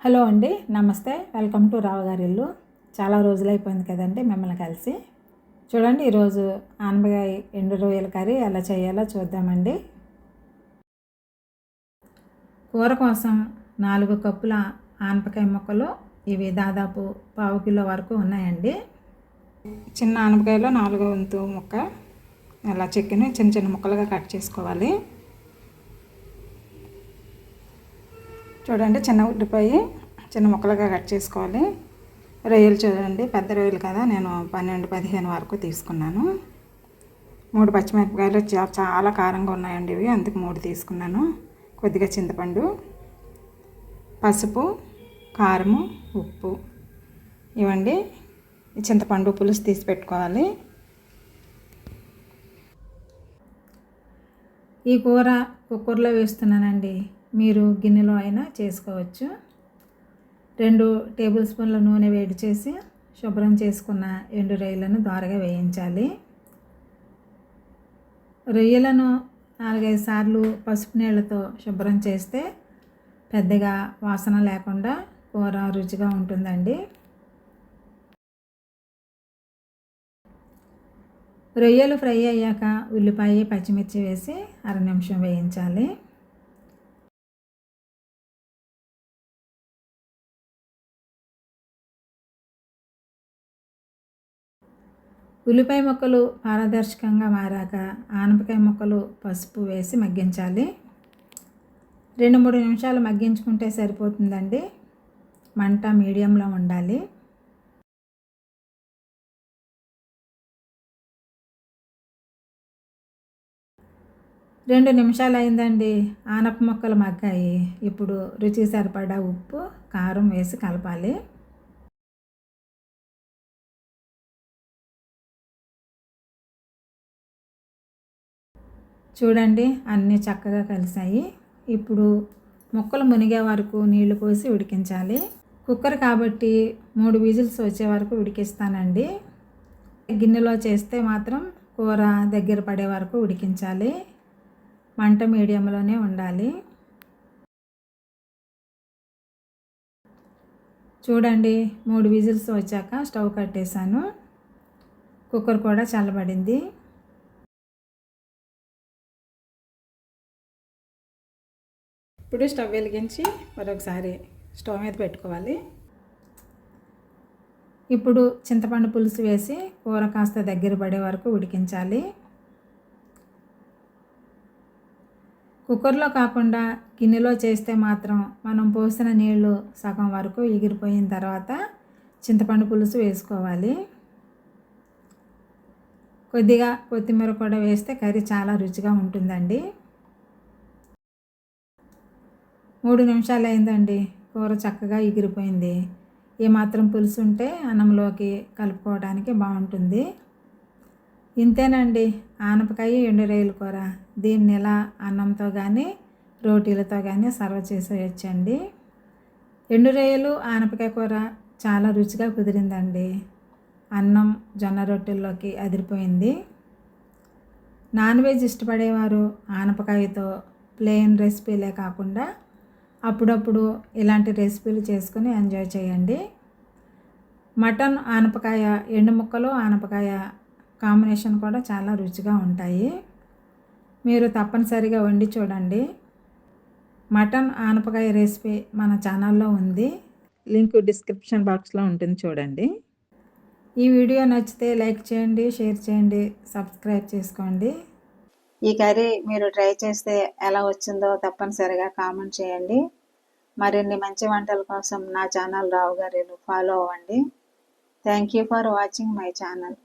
Hello అండి నమస్తే. Welcome to రావు గారి ఇల్లు. చాలా రోజులు అయిపోయింది కదండి మిమ్మల్ని కలిసి. చూడండి ఈరోజు ఆనపకాయ ఎండు రొయ్యల కర్రీ ఎలా చేయాలో చూద్దామండి. కూర కోసం నాలుగు కప్పుల ఆనపకాయ ముక్కలు ఇవి దాదాపు పావు కిలో వరకు ఉన్నాయండి. చిన్న ఆనపకాయలో నాలుగు వంతు ముక్క అలా చెక్కిన చిన్న చిన్న ముక్కలుగా కట్ చేసుకోవాలి. చూడండి చిన్న ఉల్లిపాయ చిన్న ముక్కలుగా కట్ చేసుకోవాలి. రొయ్యలు చూడండి పెద్ద రొయ్యలు కదా నేను పన్నెండు పదిహేను వరకు తీసుకున్నాను. మూడు పచ్చిమిరపకాయలు చాలా కారంగా ఉన్నాయండి ఇవి అందుకు మూడు తీసుకున్నాను. కొద్దిగా చింతపండు పసుపు కారము ఉప్పు. ఇవ్వండి చింతపండు పులుసు తీసి పెట్టుకోవాలి. ఈ కూర కుక్కర్లో వేస్తున్నానండి. మీరు గిన్నెలో అయినా చేసుకోవచ్చు. రెండు టేబుల్ స్పూన్ల నూనె వేడి చేసి శుభ్రం చేసుకున్న ఎండు రొయ్యలను దోరగా వేయించాలి. రొయ్యలను నాలుగైదు సార్లు పసుపు నీళ్ళతో శుభ్రం చేస్తే పెద్దగా వాసన లేకుండా కూర రుచిగా ఉంటుందండి. రొయ్యలు ఫ్రై అయ్యాక ఉల్లిపాయ పచ్చిమిర్చి వేసి అర నిమిషం వేయించాలి. ఉల్లిపాయ ముక్కలు పారదర్శకంగా మారాక ఆనపకాయ ముక్కలు పసుపు వేసి మగ్గించాలి. రెండు మూడు నిమిషాలు మగ్గించుకుంటే సరిపోతుందండి. మంట మీడియంలో ఉండాలి. రెండు నిమిషాలు అయిందండి. ఆనప మొక్కలు మగ్గాయి. ఇప్పుడు రుచి సరిపడా ఉప్పు కారం వేసి కలపాలి. చూడండి అన్నీ చక్కగా కలిసాయి ఇప్పుడు ముక్కలు మునిగే వరకు నీళ్ళు పోసి ఉడికించాలి. కుక్కర్ కాబట్టి మూడు విజిల్స్ వచ్చే వరకు ఉడికిస్తానండి. గిన్నెలో చేస్తే మాత్రం కూర దగ్గర పడే వరకు ఉడికించాలి. మంట మీడియంలోనే ఉండాలి. చూడండి మూడు విజిల్స్ వచ్చాక స్టవ్ కట్టేశాను. కుక్కర్ కూడా చల్లబడింది. ఇప్పుడు స్టవ్ వెలిగించి మరొకసారి స్టవ్ మీద పెట్టుకోవాలి. ఇప్పుడు చింతపండు పులుసు వేసి కూర కాస్త దగ్గర పడే వరకు ఉడికించాలి. కుక్కర్లో కాకుండా గిన్నెలో చేస్తే మాత్రం మనం పోసిన నీళ్ళు సగం వరకు ఎగిరిపోయిన తర్వాత చింతపండు పులుసు వేసుకోవాలి. కొద్దిగా కొత్తిమీర కూడా వేస్తే కర్రీ చాలా రుచిగా ఉంటుందండి. మూడు నిమిషాలు అయిందండి కూర చక్కగా ఎగిరిపోయింది. ఏమాత్రం పులుసు ఉంటే అన్నంలోకి కలుపుకోవడానికి బాగుంటుంది. ఇంతేనండి. ఆనపకాయ ఎండురేయల కూర. దీన్ని ఇలా అన్నంతో కానీ రోటీలతో కానీ సర్వ్ చేసేయచ్చండి. ఎండురేయలు ఆనపకాయ కూర చాలా రుచిగా కుదిరిందండి. అన్నం జొన్న రొట్టెల్లోకి అదిరిపోయింది. నాన్ వెజ్ ఇష్టపడేవారు ఆనపకాయతో ప్లెయిన్ రెసిపీలే కాకుండా అప్పుడప్పుడు ఇలాంటి రెసిపీలు చేసుకుని ఎంజాయ్ చేయండి. మటన్ ఆనపకాయ ఎండు ముక్కలు ఆనపకాయ కాంబినేషన్ కూడా చాలా రుచిగా ఉంటాయి. మీరు తప్పనిసరిగా వండి చూడండి. మటన్ ఆనపకాయ రెసిపీ మన ఛానల్లో ఉంది. లింక్ డిస్క్రిప్షన్ బాక్స్లో ఉంటుంది చూడండి. ఈ వీడియో నచ్చితే లైక్ చేయండి షేర్ చేయండి సబ్స్క్రైబ్ చేసుకోండి. ఈ కర్రీ మీరు ట్రై చేస్తే ఎలా వచ్చిందో తప్పనిసరిగా కామెంట్ చేయండి. మరిన్ని మంచి వంటల కోసం నా ఛానల్ రావు గారు ఫాలో అవ్వండి. Thank you for watching my channel